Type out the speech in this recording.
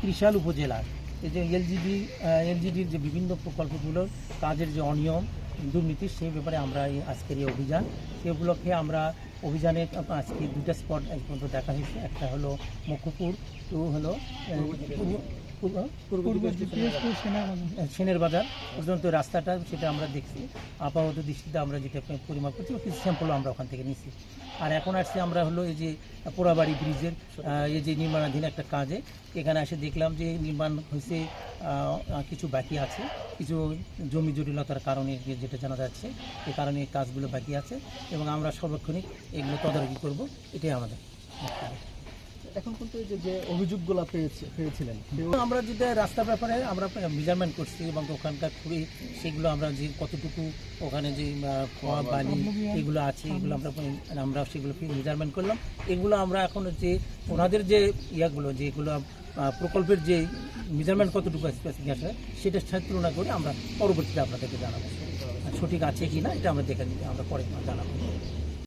ত্রিশাল উপজেলার এই যে এলজিডি এলজিডির যে বিভিন্ন প্রকল্পগুলোর কাজের যে অনিয়ম, দুর্নীতি, সেই ব্যাপারে আমরা আজকের এই অভিযান। সে উপলক্ষে আমরা অভিযানে আজকে দুটা স্পট পর্যন্ত দেখা হয়েছে। একটা হলো মুখপুর টু হলো সেনের বাজার পর্যন্ত রাস্তাটা সেটা আমরা দেখছি। আপাতত দৃষ্টিতে আমরা যেটা পরিমাপ করছি কিছু স্যাম্পলও আমরা ওখান থেকে নিছি। আর এখন আসছি আমরা হলো এই যে পোড়াবাড়ি ব্রিজের এই যে নির্মাণাধীন একটা কাজে। এখানে এসে দেখলাম যে নির্মাণ হয়েছে কিছু বাকি আছে। কিছু জমি জটিলতার কারণে যেটা জানা যাচ্ছে এই কারণে কাজগুলো বাকি আছে। এবং আমরা সর্বক্ষণিক এগুলো তদারকি করব এটাই আমাদের। এখন কিন্তু এই যে যে অভিযোগগুলো পেয়েছে পেয়েছিলেন আমরা যেটা রাস্তার ব্যাপারে আমরা মেজারমেন্ট করছি এবং ওখানকার খুবই সেগুলো আমরা যে কতটুকু ওখানে যে খোয়া বালি এগুলো আছে এগুলো আমরা আমরা সেগুলো মেজারমেন্ট করলাম। এগুলো আমরা এখন যে ওনাদের যে ইয়াগুলো যেগুলো প্রকল্পের যে মেজারমেন্ট কতটুকু আছে সেটার সাথে তুলনা করে আমরা পরবর্তীতে আপনাদেরকে জানাব। সঠিক আছে কি না এটা আমরা দেখে আমরা পরে জানাব।